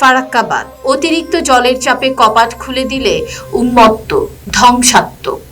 ফারাক্কাবাদ। অতিরিক্ত জলের চাপে কপাট খুলে দিলে উন্মত্ত, ধ্বংসাত্মক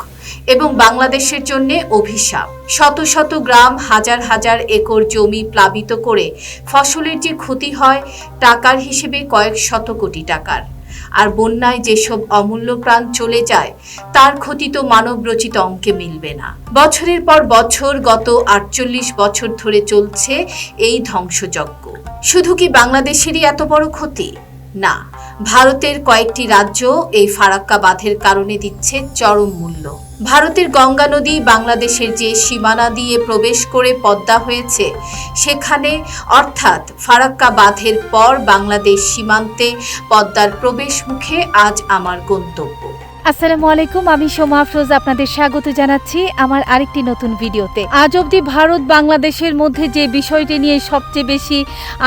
এবং বাংলাদেশের জন্য অভিশাপ। শত শত গ্রাম, হাজার হাজার একর জমি প্লাবিত করে ফসলের যে ক্ষতি হয়, টাকার হিসেবে কয়েক শত কোটি টাকার। আর বন্যায় যেসব অমূল্য প্রাণ চলে যায়, তার ক্ষতি তো মানবরচিত অঙ্কে মিলবে না। বছরের পর বছর গত আটচল্লিশ বছর ধরে চলছে এই ধ্বংসযজ্ঞ। শুধু কি বাংলাদেশেরই এত বড় ক্ষতি? না, ভারতের কয়েকটি রাজ্য এই ফারাক্কা বাঁধের কারণে দিচ্ছে চরম মূল্য। ভারতের গঙ্গা নদী বাংলাদেশের যে সীমানা দিয়ে প্রবেশ করে পদ্মা হয়েছে, সেখানে অর্থাৎ ফারাক্কা বাঁধের পর বাংলাদেশ সীমান্তে পদ্মার প্রবেশ মুখে আজ আমার গন্তব্য। আসসালামু আলাইকুম, আমি সোমা আফরোজ আপনাদের স্বাগত জানাচ্ছি আমার আরেকটি নতুন ভিডিওতে। আজ অবধি ভারত বাংলাদেশের মধ্যে যে বিষয়টি নিয়ে সবচেয়ে বেশি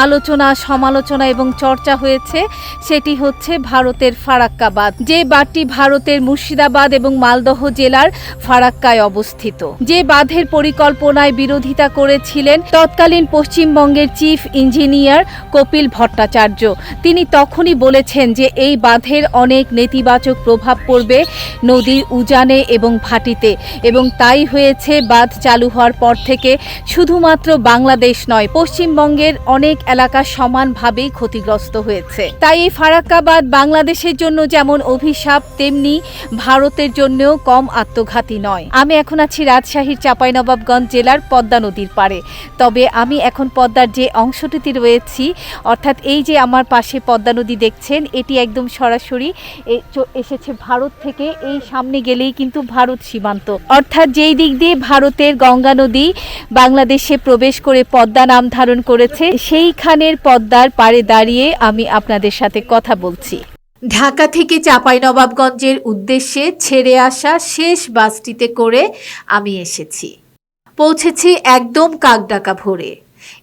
আলোচনা, সমালোচনা এবং চর্চা হয়েছে, সেটি হচ্ছে ভারতের ফারাক্কা বাঁধ যে বাঁধটি ভারতের মুর্শিদাবাদ এবং মালদহ জেলার ফারাক্কায় অবস্থিত। যে বাঁধের পরিকল্পনায় বিরোধিতা করেছিলেন তৎকালীন পশ্চিমবঙ্গের চিফ ইঞ্জিনিয়ার কপিল ভট্টাচার্য। তিনি তখনই বলেছেন যে এই বাঁধের অনেক নেতিবাচক প্রভাব পড়বে নদীর উজানে এবং ভাটিতে। এবং তাই হয়েছে বাঁধ চালু হওয়ার পর থেকে শুধুমাত্র বাংলাদেশ নয়, পশ্চিমবঙ্গের অনেক এলাকা সমানভাবেই ক্ষতিগ্রস্ত হয়েছে। তাই এই ফারাক্কা বাঁধ বাংলাদেশের জন্য যেমন অভিশাপ, তেমনি ভারতের জন্যও কম আত্মঘাতী নয়। আমি এখন আছি রাজশাহীর চাঁপাইনবাবগঞ্জ জেলার পদ্মা নদীর পাড়ে। তবে আমি এখন পদ্মার যে অংশটিতে রয়েছি, অর্থাৎ এই যে আমার পাশে পদ্মা নদী দেখছেন, এটি একদম সরাসরি এসেছে ভারত থেকে এই সামনে গেলেই কিন্তু ভারত সীমান্ত। অর্থাৎ যেই দিক দিয়ে ভারতের গঙ্গা নদী বাংলাদেশে প্রবেশ করে পদ্মা নাম ধারণ করেছে, সেইখানের পদ্মার পারে দাঁড়িয়ে আমি আপনাদের সাথে কথা বলছি। ঢাকা থেকে চাঁপাইনবাবগঞ্জের উদ্দেশ্যে ছেড়ে আসা শেষ বাসটিতে করে আমি এসেছি। পৌঁছেছি একদম কাকডাকা ভোরে।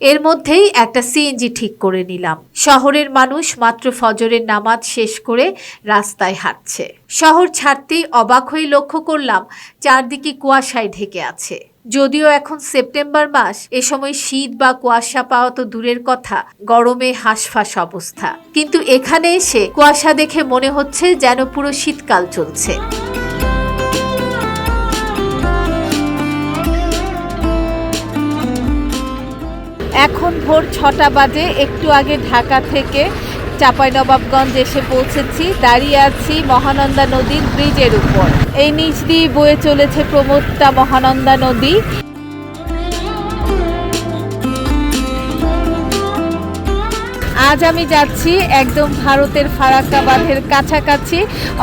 এর মধ্যেই একটা সিএনজি ঠিক করে নিলাম। শহরের মানুষ মাত্র ফজরের নামাজ শেষ করে রাস্তায় হাঁটছে। শহর ছাড়তেই অবাক হয়ে লক্ষ্য করলাম, চারদিকে কুয়াশায় ঢেকে আছে। যদিও এখন সেপ্টেম্বর মাস, এ সময় শীত বা কুয়াশা পাওয়া তো দূরের কথা, গরমে হাঁসফাঁস অবস্থা। কিন্তু এখানে এসে কুয়াশা দেখে মনে হচ্ছে যেন পুরো শীতকাল চলছে। এখন ভোর ছটা বাজে, একটু আগে ঢাকা থেকে চাঁপাইনবাবগঞ্জ এসে পৌঁছেছি। দাঁড়িয়ে আছি মহানন্দা নদীর ব্রিজের উপর। এই নিচ দিয়ে বয়ে চলেছে প্রমোদটা মহানন্দা নদী। আজ আমি যাচ্ছি একদম ভারতের ফারাক্কা বাঁধের কাছাকাছি।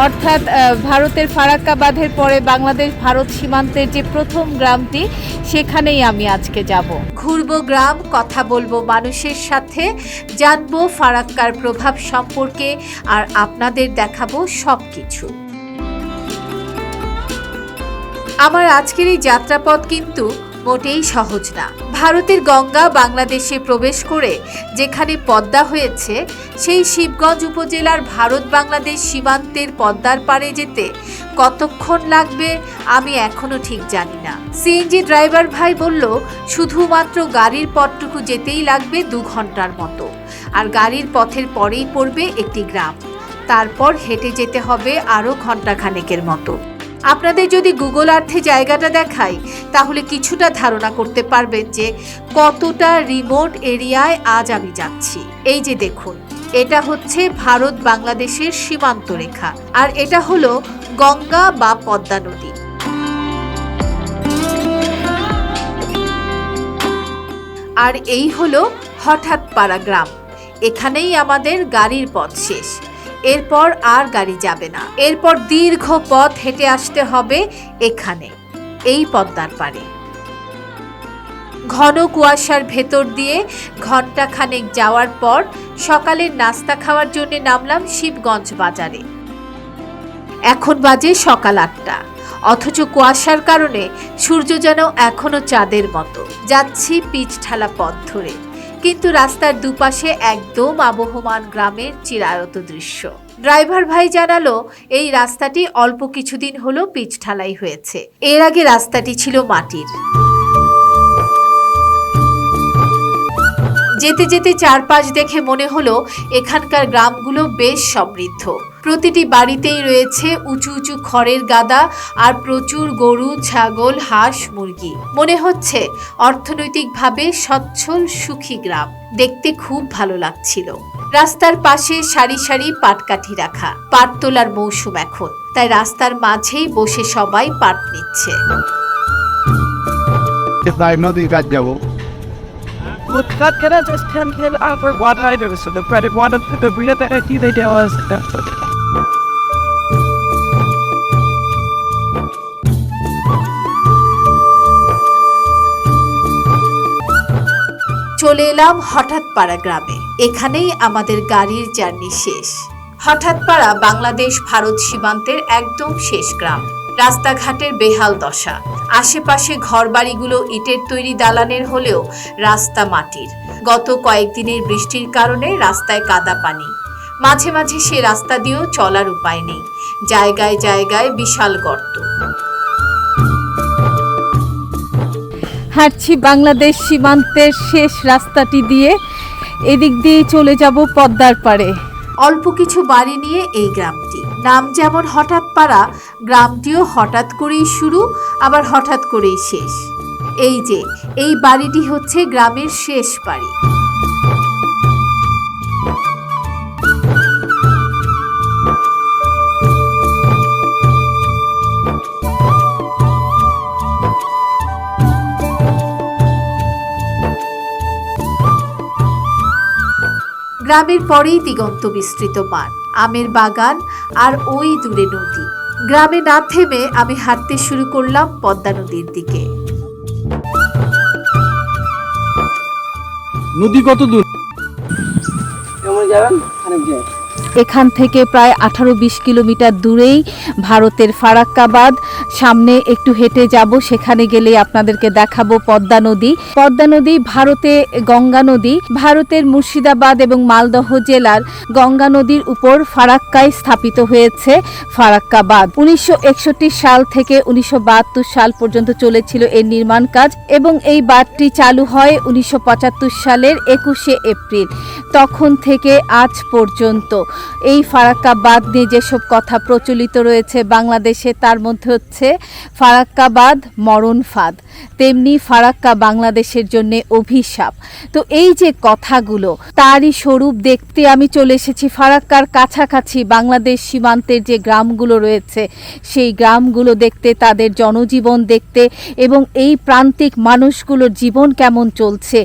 অর্থাৎ ভারতের ফারাক্কা বাঁধের পরে বাংলাদেশ ভারত সীমান্তের যে প্রথম গ্রামটি, সেখানেই আমি আজকে যাব। ঘুরবো গ্রাম, কথা বলব মানুষের সাথে, জানব ফারাক্কার প্রভাব সম্পর্কে, আর আপনাদের দেখাবো সব কিছু আমার আজকের এই যাত্রাপথ কিন্তু মোটেই সহজ না। ভারতের গঙ্গা বাংলাদেশে প্রবেশ করে যেখানে পদ্মা হয়েছে, সেই শিবগঞ্জ উপজেলার ভারত বাংলাদেশ সীমান্তের পদ্মার পাড়ে যেতে কতক্ষণ লাগবে আমি এখনও ঠিক জানি না। সিএনজি ড্রাইভার ভাই বলল, শুধুমাত্র গাড়ির পথটুকু যেতেই লাগবে দু ঘণ্টার মতো। আর গাড়ির পথের পরেই পড়বে একটি গ্রাম। তারপর হেঁটে যেতে হবে আরও ঘন্টাখানেকের মতো। আপনাদের যদি গুগল আর্থে জায়গাটা দেখাই, তাহলে কিছুটা ধারণা করতে পারবেন যে কতটা রিমোট এরিয়ায় আজ আমি যাচ্ছি। এই যে দেখুন, এটা হচ্ছে ভারত বাংলাদেশের সীমান্ত রেখা, আর এটা হলো গঙ্গা বা পদ্মা নদী। আর এই হলো হঠাৎ পাড়া গ্রাম, এখানেই আমাদের গাড়ির পথ শেষ। এরপর আর গাড়ি যাবে না। এরপর দীর্ঘ পথ হেঁটে আসতে হবে এখানে, এই পদ্মার পাড়ে। ঘন কুয়াশার ভেতর দিয়ে ঘণ্টা খানেক যাওয়ার পর সকালের নাস্তা খাওয়ার জন্য নামলাম শিবগঞ্জ বাজারে। এখন বাজে সকাল আটটা, অথচ কুয়াশার কারণে সূর্য যেন এখনও চাঁদের মতো। যাচ্ছি পিচ ঠালা পথ ধরে। কিন্তু রাস্তার দুপাশে একদম আবহমান গ্রামের চিরায়ত দৃশ্য। ড্রাইভার ভাই জানালো, এই রাস্তাটি অল্প কিছুদিন হলো পিচ ঢালাই হয়েছে। এর আগে রাস্তাটি ছিল মাটির। যেতে যেতে চারপাশ দেখে মনে হলো এখানকার গ্রামগুলো বেশ সমৃদ্ধ। প্রতিটি বাড়িতেই রয়েছে উঁচু উঁচু খড়ের গাদা আর প্রচুর গরু, ছাগল, হাঁস, মুরগি। মনে হচ্ছে অর্থনৈতিকভাবে সচ্ছল, সুখী গ্রাম। দেখতে খুব ভালো লাগছিল। রাস্তার পাশে সারি সারি পাটকাঠি রাখা। পাট তোলার মৌসুম এখন। তাই রাস্তার মাঝেই বসে সবাই পাট নিচ্ছে। Look, that can I just can can over what I do so the credit one of the real that I see they do is চলে এলাম হঠাৎ পাড়া গ্রামে এখানেই আমাদের গাড়ির জার্নি শেষ হঠাৎ পাড়া বাংলাদেশ ভারত সীমান্তের একদম শেষ গ্রাম রাস্তাঘাটের বেহাল দশা। আশেপাশে ঘরবাড়িগুলো ইটের তৈরি দালানের হলেও রাস্তা মাটির। গত কয়েকদিনের বৃষ্টির কারণে রাস্তায় কাদা পানি। মাঝে মাঝে সে রাস্তা দিয়েও চলার উপায় নেই। জায়গায় জায়গায় বিশাল গর্ত। হাঁটছি বাংলাদেশ সীমান্তের শেষ রাস্তাটি দিয়ে। এদিক দিয়ে চলে যাব পদ্মার পাড়ে। অল্প কিছু বাড়ি নিয়ে এই গ্রামটি। নাম যেমন হঠাৎ পাড়া, গ্রামটিও হঠাৎ করেই শুরু, আবার হঠাৎ করেই শেষ। এই যে, এই বাড়িটি হচ্ছে গ্রামের শেষ বাড়ি। গ্রামের পরেই দিগন্ত বিস্তৃত মাঠ। আমের বাগান আর ওই দূরে নদী। গ্রামে না থেমে আমি হাঁটতে শুরু করলাম পদ্মা নদীর দিকে। নদী কত দূর? কেমন যাবেন? অনেক এখান থেকে প্রায় আঠারো বিশ কিলোমিটার দূরেই ভারতের ফারাক্কাবাদ। সামনে একটু হেঁটে যাব, সেখানে গেলে আপনাদেরকে দেখাবো পদ্মা নদী। পদ্মা নদী ভারতে গঙ্গা নদী, ভারতের মুর্শিদাবাদ এবং মালদহ জেলার গঙ্গা নদীর উপর ফারাক্কায় স্থাপিত হয়েছে ফারাক্কাবাদ। উনিশশো একষট্টি সাল থেকে উনিশশো বাহাত্তর সাল পর্যন্ত চলেছিল এর নির্মাণ কাজ এবং এই বাঁধটি চালু হয় উনিশশো পঁচাত্তর সালের একুশে এপ্রিল, তখন থেকে আজ পর্যন্ত। এই ফারাক্কা বাঁধ নিয়ে যেসব কথা প্রচলিত রয়েছে বাংলাদেশে, তার মধ্যে হচ্ছে ফারাক্কা বাঁধ, মরণ ফাঁদ, তেমনি ফারাক্কা বাংলাদেশের জন্য অভিশাপ। তো এই যে কথাগুলো, তারই স্বরূপ দেখতে আমি চলে এসেছি ফারাক্কার কাছাকাছি বাংলাদেশ সীমান্তের যে গ্রামগুলো রয়েছে, সেই গ্রামগুলো দেখতে, তাদের জনজীবন দেখতে এবং এই প্রান্তিক মানুষগুলোর জীবন কেমন চলছে,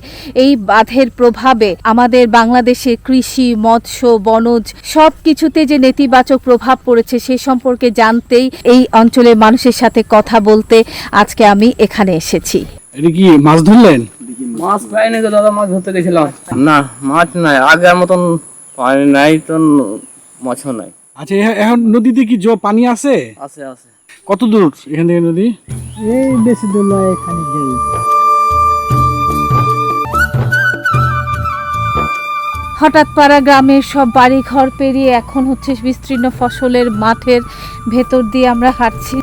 এই বাঁধের প্রভাবে আমাদের বাংলাদেশের কৃষি, মৎস্য, বনজ সব কিছুতে যে নেতিবাচক প্রভাব পড়েছে সে সম্পর্কে জানতেই এই অঞ্চলের মানুষের সাথে কথা বলতে আজকে আমি এখানে এসেছি। এটা কি মাছ ধরলেন? মাছ পাইনি গো দাদা মাছ ধরতে গেছিলাম। না মাছ নাই আগের মতন পানি নাই তো মাছও নাই। আচ্ছা এখন নদীতে কি জল পানি আছে? আছে আছে। কত দূর এখান থেকে নদী? এই বেশি দূর নয় খানিক হঠাৎ পাড়া গ্রামের সব বাড়ি ঘর পেরিয়ে এখন হচ্ছে বিস্তীর্ণ ফসলের মাঠের ভেতর দিয়ে আমরা হাঁটছি।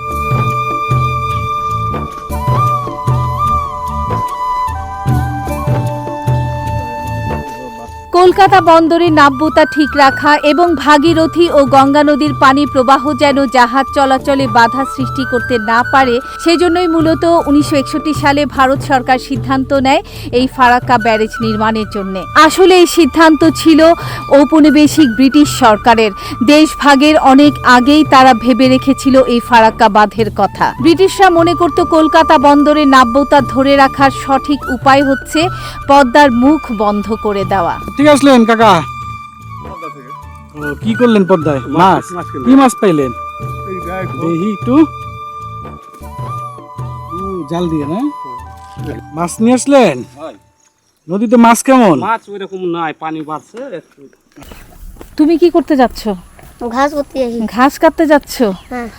কলকাতা বন্দরে নাব্যতা ঠিক রাখা এবং ভাগীরথী ও গঙ্গা নদীর পানি প্রবাহ যেন জাহাজ চলাচলে বাধা সৃষ্টি করতে না পারে, সেজন্যই মূলত উনিশশো একষট্টি সালে ভারত সরকার সিদ্ধান্ত নেয় এই ফারাক্কা ব্যারেজ নির্মাণের জন্য। আসলে এই সিদ্ধান্ত ছিল ঔপনিবেশিক ব্রিটিশ সরকারের। দেশভাগের অনেক আগেই তারা ভেবে রেখেছিল এই ফারাক্কা বাঁধের কথা। ব্রিটিশরা মনে করত কলকাতা বন্দরের নাব্যতা ধরে রাখার সঠিক উপায় হচ্ছে পদ্মার মুখ বন্ধ করে দেওয়া। ঠিক আসলেন কাকা? ও, কি করলেন পদ্মায় মাছ কি মাছ পাইলেন? দেখি একটু। জাল দিয়ে না? মাছ নিয়ে আসলেন? নদীতে মাছ কেমন? মাছ ওইরকম নাই পানি বাড়ছে তুমি কি করতে যাচ্ছ? ঘাস করতে ঘাস কাটতে যাচ্ছ? হ্যাঁ।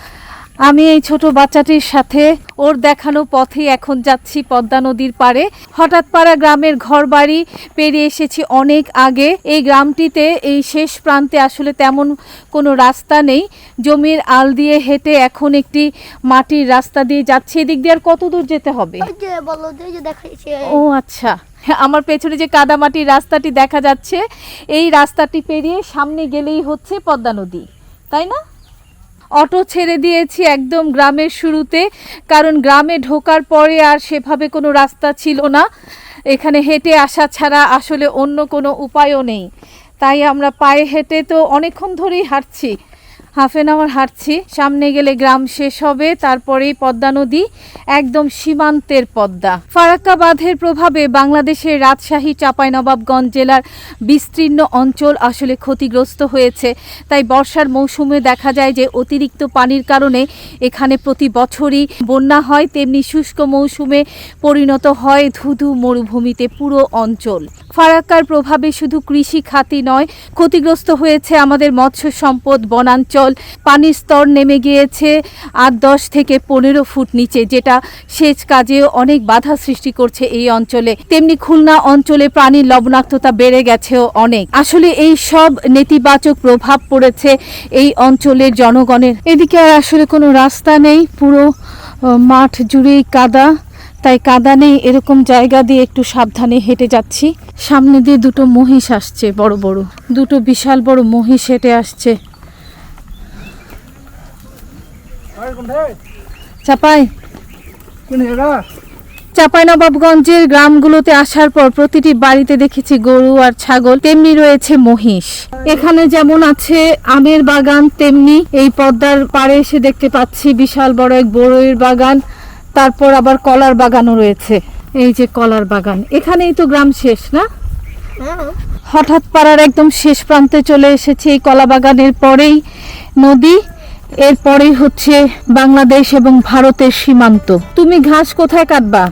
আমি এই ছোট বাচ্চাটির সাথে ওর দেখানো পথে এখন যাচ্ছি পদ্মা নদীর পাড়ে। হঠাৎ পাড়া গ্রামের ঘরবাড়ি পেরিয়ে এসেছি অনেক আগে। এই গ্রামটিতে এই শেষ প্রান্তে আসলে তেমন কোনো রাস্তা নেই। জমির আল দিয়ে হেঁটে এখন একটি মাটির রাস্তা দিয়ে যাচ্ছি। এদিক দিয়ে আর কত দূর যেতে হবে? ও আচ্ছা। আমার পেছনে যে কাদামাটির রাস্তাটি দেখা যাচ্ছে এই রাস্তাটি পেরিয়ে সামনে গেলেই হচ্ছে পদ্মা নদী। তাই না? অটো ছেড়ে দিয়েছি একদম গ্রামের শুরুতে, কারণ গ্রামে ঢোকার পরে আর সেভাবে কোনো রাস্তা ছিল না। এখানে হেঁটে আসা ছাড়া আসলে অন্য কোনো উপায়ও নেই। তাই আমরা পায়ে হেঁটে তো অনেকক্ষণ ধরেই হাঁটছি। হাফ এন আওয়ার হাঁটছি। সামনে গেলে গ্রাম শেষ হবে, তারপরেই পদ্মা নদী, একদম সীমান্তের পদ্মা। ফারাক্কা বাঁধের প্রভাবে বাংলাদেশের রাজশাহী, চাঁপাইনবাবগঞ্জ জেলার বিস্তীর্ণ অঞ্চল আসলে ক্ষতিগ্রস্ত হয়েছে। তাই বর্ষার মৌসুমে দেখা যায় যে অতিরিক্ত পানির কারণে এখানে প্রতি বছরই বন্যা হয়, তেমনি শুষ্ক মৌসুমে পরিণত হয় ধুধু মরুভূমিতে পুরো অঞ্চল। ফারাক্কার প্রভাবে শুধু কৃষি খাতি নয়, ক্ষতিগ্রস্ত হয়েছে আমাদের মৎস্য সম্পদ, বনাঞ্চল পানির স্তর নেমে গিয়েছে আর দশ থেকে পনেরো ফুট নিচে, যেটা সেচ কাজে অনেক বাধা সৃষ্টি করছে এই অঞ্চলে। তেমনি খুলনা অঞ্চলে প্রাণীর লবণাক্ততা বেড়ে গেছেও অনেক। আসলে এই সব নেতিবাচক প্রভাব পড়েছে এই অঞ্চলের জনগণের। এদিকে আর আসলে কোনো রাস্তা নেই, পুরো মাঠ জুড়েই কাদা। তাই কাদা নেই, এরকম জায়গা দিয়ে একটু সাবধানে হেঁটে যাচ্ছি। সামনে দিয়ে দুটো মহিষ আসছে, বড় বড়। দুটো বিশাল বড় মহিষ হেঁটে আসছে। চাপাই। চাঁপাইনবাবগঞ্জের গ্রামগুলোতে আসার পর প্রতিটি বাড়িতে দেখেছি গরু আর ছাগল তেমনি রয়েছে মহিষ। এখানে যেমন আছে আমের বাগান তেমনি এই পদ্মার পাড়ে এসে দেখতে পাচ্ছি বিশাল বড় এক বড়ইয়ের বাগান তারপর আবার কলার বাগানও রয়েছে। এই যে কলার বাগান। এখানেই তো গ্রাম শেষ না? হঠাৎ পাড়ার একদম শেষ প্রান্তে চলে এসেছে এই কলা বাগানের পরেই। নদী এরপরেই হচ্ছে বাংলাদেশ এবং ভারতের সীমান্ত। তুমি ঘাস কোথায় কাটবা?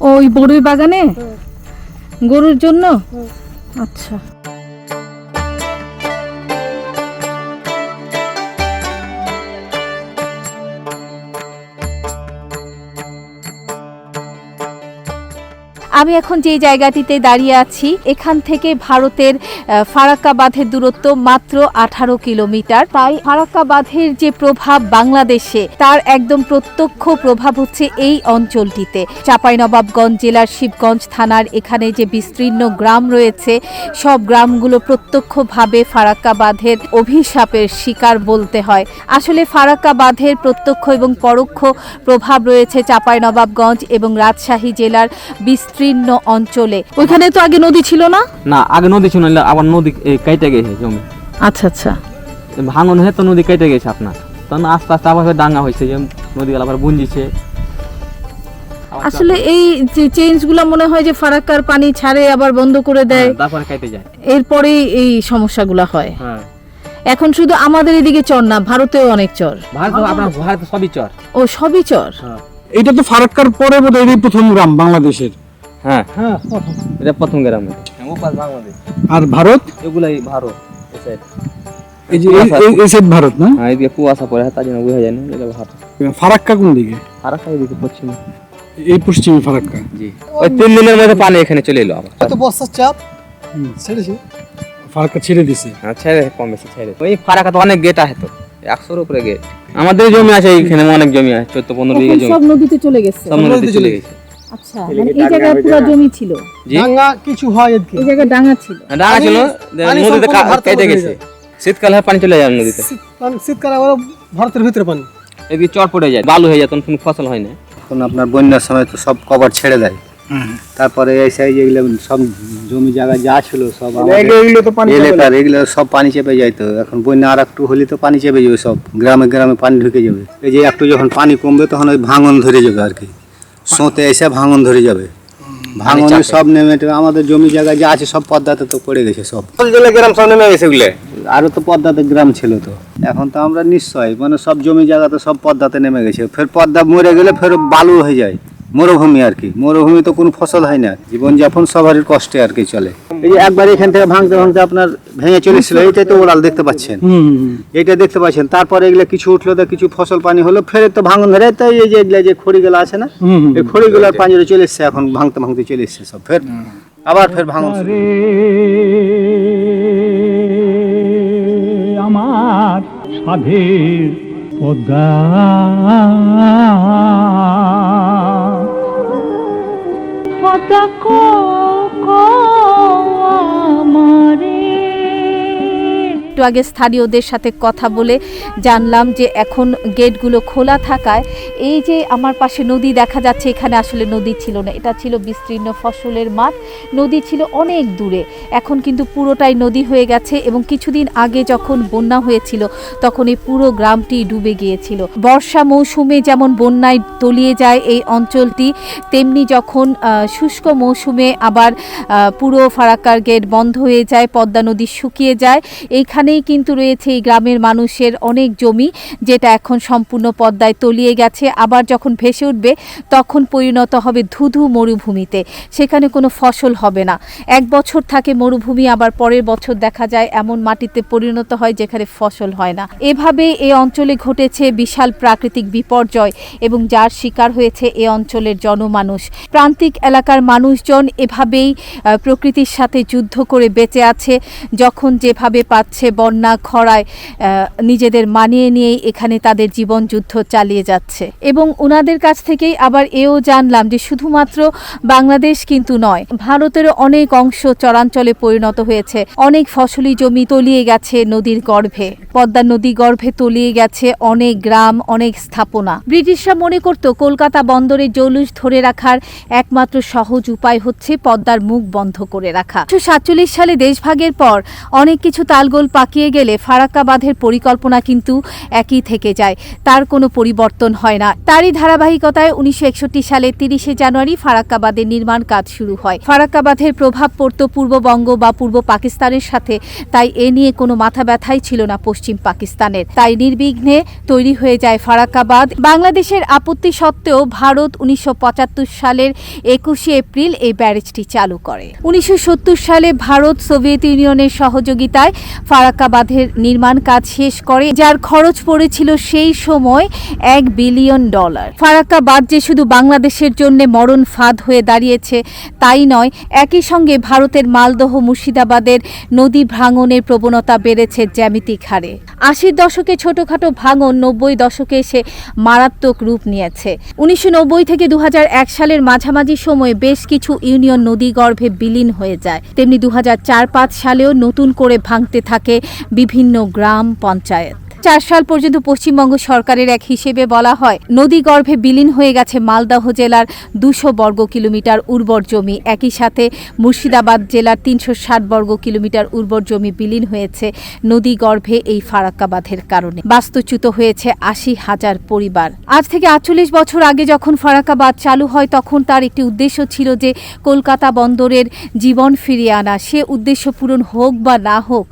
ওই বড়ুই বাগানে? গরুর জন্য? আচ্ছা। আমি এখন যে জায়গাটিতে দাঁড়িয়ে আছি, এখান থেকে ভারতের ফারাক্কা বাঁধের দূরত্ব মাত্র আঠারো কিলোমিটার। তাই ফারাক্কা বাঁধের যে প্রভাব বাংলাদেশে, তার একদম প্রত্যক্ষ প্রভাব হচ্ছে এই অঞ্চলটিতে। চাঁপাইনবাবগঞ্জ জেলার শিবগঞ্জ থানার এখানে যে বিস্তীর্ণ গ্রাম রয়েছে, সব গ্রামগুলো প্রত্যক্ষভাবে ফারাক্কা বাঁধের অভিশাপের শিকার বলতে হয়। আসলে ফারাক্কা বাঁধের প্রত্যক্ষ এবং পরোক্ষ প্রভাব রয়েছে চাঁপাইনবাবগঞ্জ এবং রাজশাহী জেলার বিস্তীর্ণ অঞ্চলে। ওইখানে তো আগে নদী ছিল না? না আগে নদী ছিল না, আবার নদী কেটে গেছে জমি। আচ্ছা আচ্ছা। ভাঙন হয়ে তো নদী কেটে গেছে আপনার। তখন আস্তে আস্তে আবার ডাঙ্গা হয়েছে যে নদী আবার বুঞ্জিছে। আসলে এই যে চেঞ্জগুলো মনে হয় যে ফারাক্কার পানি ছাড়ে আবার বন্ধ করে দেয়। হ্যাঁ, তারপরে কেটে যায়। এরপরেই এই সমস্যাগুলো হয়। হ্যাঁ। এখন শুধু আমাদের এদিকে চর না ভারতেও অনেক চর। ভারত আপনার ভারত সবই চর। ও সবই চর? এটা তো ফারাক্কার পরে বোধহয় প্রথম গ্রাম বাংলাদেশের। হ্যাঁ। হ্যাঁ এটা প্রথম গ্রামে। বাংলাদেশ। আর ভারত? এগুলাই ভারত এই যে এই- এই- এই সাইড ভারত না? হ্যাঁ এদিকে কুয়াশা পড়ে তার জন্য বোঝা যায় না এটা ভারত। ফারাক্কা কোন দিকে? এদিকে পশ্চিমে। এই পশ্চিমে ফারাক্কা। জি। ওই তিন দিনের মধ্যে পানি এখানে চলে এলো আবার। বর্ষার চাপ ছেড়েছে? ফারাক্কা ছেড়ে দিছে। হ্যাঁ ছেড়ে কম বেশি ছেড়ে। ওই ফারাকা তো অনেক গেট আছে তো একশোর উপরে গেট আমাদের জমি আছে এইখানে অনেক জমি আছে চোদ্দ পনেরো বিঘা জমি। সব নদীতে চলে গেছে। সব নদীতে চলে গেছে। আচ্ছা মানে এই জায়গায় পুরো জমি ছিল? ডাঙ্গা কিছু হয় এদিকে। এই জায়গায় ডাঙা ছিল? ডাঙা ছিল। নদীতে সম্পূর্ণ কা- ভারতের কেটে গেছে। শীতকালে পানি চলে যায় নদীতে। মানে শীতকালে আবার ভারতের ভিতরে পানি। এদিকে চর পড়ে যায় বালু হয়ে যায় তখন কোনো ফসল হয় না। এখন আপনার বন্যার সময় তো সব কভার ছেড়ে দেয়। তারপরে এই সাইজ এগুলো সব জমি জায়গা যা ছিল সব এগুলো পানি এলাকার এগুলো সব পানি চেপে যায় তো। এখন বন্যা আর একটু হলে তো পানি চেপে যাবে সব। গ্রামে গ্রামে পানি ঢুকে যাবে। এই যে একটু যখন পানি কমবে তখন ওই ভাঙন ধরে যাবে আর কি। সোঁতে এসে ভাঙন ধরে যাবে। ভাঙনে সব নেমে আমাদের জমি জায়গা যা আছে সব পদ্মাতে তো পড়ে গেছে সব। গ্রাম সব নেমে গেছে ওগুলো আরও তো পদ্মাতে গ্রাম ছিল তো। এখন তো আমরা নিশ্চয় মানে সব জমি জায়গা তো সব পদ্মাতে নেমে গেছে। ফের পদ্মা মরে গেলে ফের বালু হয়ে যায়। মরুভূমি আর কি। মরুভূমি তো কোনো ফসল হয় না। জীবনযাপন সবারই কষ্টে আর কি চলে। এই যে একবার এখান থেকে ভাঙতে ভাঙতে আপনার ভেঙে চলেছিল এইটাই তো ওরাল দেখতে পাচ্ছেন। এইটা দেখতে পাচ্ছেন। তারপরে এগুলো কিছু উঠল তো কিছু ফসল পানি হলো ফের তো ভাঙন ধরে তাই এই যে এগুলা যে খড়িগুলো আছে না। এই খড়িগুলোর পাঞ্জরে চলে এসছে এখন ভাঙতে ভাঙতে চলে এসছে সব। ফের আবার ফের ভাঙন। আমার সাধের পদ্মা। такого একটু আগে স্থানীয়দের সাথে কথা বলে জানলাম যে এখন গেটগুলো খোলা থাকায় এই যে আমার পাশে নদী দেখা যাচ্ছে, এখানে আসলে নদী ছিল না। এটা ছিল বিস্তীর্ণ ফসলের মাঠ। নদী ছিল অনেক দূরে। এখন কিন্তু পুরোটাই নদী হয়ে গেছে এবং কিছুদিন আগে যখন বন্যা হয়েছিল, তখন এই পুরো গ্রামটি ডুবে গিয়েছিল। বর্ষা মৌসুমে যেমন বন্যায় তলিয়ে যায় এই অঞ্চলটি, তেমনি যখন শুষ্ক মৌসুমে আবার পুরো ফারাক্কার গেট বন্ধ হয়ে যায়, পদ্মা নদী শুকিয়ে যায় এইখানেই কিন্তু রয়েছে এই গ্রামের মানুষের অনেক জমি, যেটা এখন সম্পূর্ণ পদ্মায় তলিয়ে গেছে। আবার যখন ভেসে উঠবে, তখন পরিণত হবে ধুধু মরুভূমিতে। সেখানে কোনো ফসল হবে না। এক বছর থাকে মরুভূমি, আবার পরের বছর দেখা যায় এমন মাটিতে পরিণত হয় যেখানে ফসল হয় না। এভাবে এই অঞ্চলে ঘটেছে বিশাল প্রাকৃতিক বিপর্যয় এবং যার শিকার হয়েছে এ অঞ্চলের জনমানুষ। প্রান্তিক এলাকার মানুষজন এভাবেই প্রকৃতির সাথে যুদ্ধ করে বেঁচে আছে। যখন যেভাবে পাচ্ছে বন্যা, খরায় নিজেদের মানিয়ে নিয়েই এখানে তাদের জীবন যুদ্ধ চালিয়ে যাচ্ছে। এবং ওনাদের কাছ থেকেই আবার এও জানলাম যে শুধুমাত্র বাংলাদেশ কিন্তু নয় ভারতেরও অনেক অংশ চরাঞ্চলে পরিণত হয়েছে। অনেক ফসলি জমি তলিয়ে গেছে নদীর গর্ভে। পদ্মা নদী গর্ভে তলিয়ে গেছে অনেক গ্রাম, অনেক স্থাপনা। ব্রিটিশরা মনে করত কলকাতা বন্দরে জৌলুস ধরে রাখার একমাত্র সহজ উপায় হচ্ছে পদ্মার মুখ বন্ধ করে রাখা। সাতচল্লিশ সালে দেশভাগের পর অনেক কিছু তালগোল পাকিয়ে গেলে ফারাক্কা বাঁধের পরিকল্পনা কিন্তু একই থেকে যায়। তার কোনো পরিবর্তন হয় না। তারই ধারাবাহিকতায় উনিশশো একষট্টি সালে তিরিশে জানুয়ারি ফারাক্কা বাঁধের নির্মাণ কাজ শুরু হয়। ফারাক্কা বাঁধের প্রভাব পড়ত পূর্ববঙ্গ বা পূর্ব পাকিস্তানের সাথে। তাই এ নিয়ে কোনো মাথা ব্যথাই ছিল না পশ্চিম পাকিস্তানের। তাই নির্বিঘ্নে তৈরি হয়ে যায় ফারাক্কা বাঁধ বাংলাদেশের আপত্তি সত্ত্বেও ভারত উনিশশো পঁচাত্তর সালের একুশে এপ্রিল এই ব্যারেজটি চালু করে। উনিশশো সত্তর সালে ভারত সোভিয়েত ইউনিয়নের সহযোগিতায় ফারাক্কা বাঁধের নির্মাণ কাজ শেষ করে, যার খরচ পড়েছিল সেই সময় এক বিলিয়ন ডলার। ফারাক্কা বাঁধ যে শুধু বাংলাদেশের জন্য মরণ ফাঁদ হয়ে দাঁড়িয়েছে, তাই নয়, একই সঙ্গে ভারতের মালদহ মুর্শিদাবাদের নদী ভাঙনের প্রবণতা বেড়েছে জ্যামিতিক হারে। আশির দশকে ছোটখাটো ভাঙন নব্বই দশকে এসে মারাত্মক রূপ নিয়েছে। উনিশশো নব্বই থেকে দু হাজার এক সালের মাঝামাঝি সময়ে বেশ কিছু ইউনিয়ন নদী গর্ভে বিলীন হয়ে যায়। তেমনি দু পাঁচ সালেও নতুন করে ভাঙতে থাকে বিভিন্ন গ্রাম পঞ্চায়েত। চার সাল পর্যন্ত পশ্চিমবঙ্গ সরকারের এক হিসেবে বলা হয়, নদী গর্ভে বিলীন হয়ে গেছে মালদহ জেলার দুশো বর্গ কিলোমিটার উর্বর জমি। একই সাথে মুর্শিদাবাদ জেলার তিনশো ষাট বর্গ কিলোমিটার উর্বর জমি বিলীন হয়েছে নদী গর্ভে এই ফারাক্কা বাঁধের কারণে। বাস্তুচ্যুত হয়েছে আশি হাজার পরিবার। আজ থেকে আটচল্লিশ বছর আগে যখন ফারাক্কা বাঁধ চালু হয়, তখন তার একটি উদ্দেশ্য ছিল যে কলকাতা বন্দরের জীবন ফিরিয়ে আনা। সে উদ্দেশ্য পূরণ হোক বা না হোক,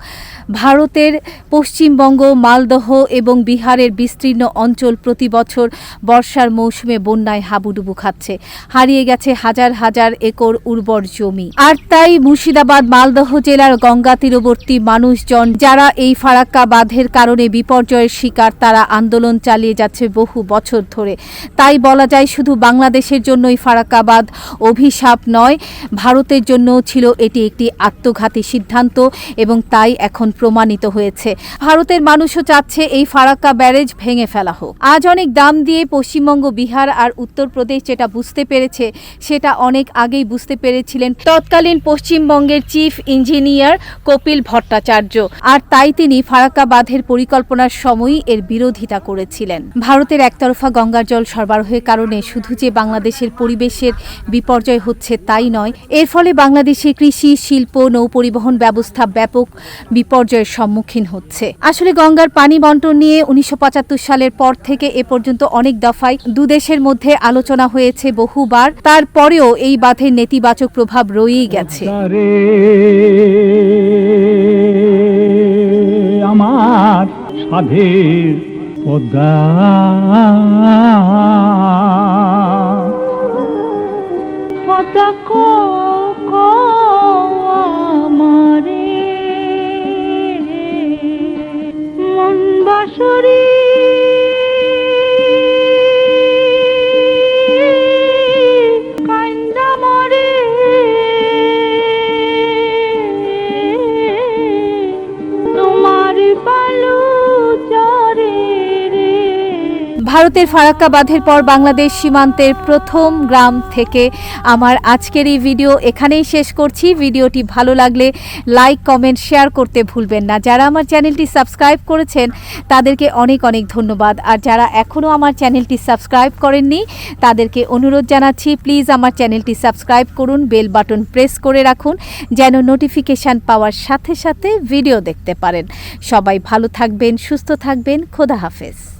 ভারতের পশ্চিমবঙ্গ, মালদহ এবং বিহারের বিস্তীর্ণ অঞ্চল প্রতি বছর বর্ষার মৌসুমে বন্যায় হাবুডুবু খাচ্ছে। হারিয়ে গেছে হাজার হাজার একর উর্বর জমি। আর তাই মুর্শিদাবাদ, মালদহ জেলার গঙ্গা তীরবর্তী মানুষজন যারা এই ফারাক্কা বাঁধের কারণে বিপর্যয়ের শিকার, তারা আন্দোলন চালিয়ে যাচ্ছে বহু বছর ধরে। তাই বলা যায় শুধু বাংলাদেশের জন্যই ফারাক্কা বাঁধ অভিশাপ নয়, ভারতের জন্যও ছিল এটি একটি আত্মঘাতী সিদ্ধান্ত এবং তাই এখন প্রমাণিত হয়েছে। ভারতের মানুষও চাচ্ছে এই ফারাক্কা ব্যারেজ ভেঙে ফেলা হোক। আজ অনেক দাম দিয়ে পশ্চিমবঙ্গ, বিহার আর উত্তরপ্রদেশ যেটা বুঝতে পেরেছে, সেটা অনেক আগেই বুঝতে পেরেছিলেন তৎকালীন পশ্চিমবঙ্গের চিফ ইঞ্জিনিয়ার কপিল ভট্টাচার্য। আর তাই তিনি ফারাক্কা বাঁধের পরিকল্পনার সময়ই এর বিরোধিতা করেছিলেন। ভারতের একতরফা গঙ্গার জল সরবরাহের কারণে শুধু যে বাংলাদেশের পরিবেশের বিপর্যয় হচ্ছে তাই নয়, এর ফলে বাংলাদেশের কৃষি, শিল্প নৌপরিবহন ব্যবস্থা ব্যাপক বিপর্যয়ের সম্মুখীন হচ্ছে। আসলে গঙ্গার পানি বন্টন নিয়ে উনিশশো পঁচাত্তর সালের পর থেকে এ পর্যন্ত অনেক দফায় দুদেশের মধ্যে আলোচনা হয়েছে বহুবার। তারপরেও এই বাঁধের নেতিবাচক প্রভাব রয়েই গেছে। আমার সাধের পদ্মা। পদ্মা বাসরি ভারতের ফারাক্কা বাঁধের পর বাংলাদেশ সীমান্তের প্রথম গ্রাম থেকে। আমার আজকের এই ভিডিও এখানেই শেষ করছি। ভিডিওটি ভালো লাগলে লাইক, কমেন্ট, শেয়ার করতে ভুলবেন না। যারা আমার চ্যানেলটি সাবস্ক্রাইব করেছেন, তাদেরকে অনেক অনেক ধন্যবাদ। আর যারা এখনও আমার চ্যানেলটি সাবস্ক্রাইব করেননি, তাদেরকে অনুরোধ জানাচ্ছি, প্লিজ আমার চ্যানেলটি সাবস্ক্রাইব করুন, বেল বাটন প্রেস করে রাখুন, যেন নোটিফিকেশান পাওয়ার সাথে সাথে ভিডিও দেখতে পারেন। সবাই ভালো থাকবেন, সুস্থ থাকবেন। খোদা হাফেজ।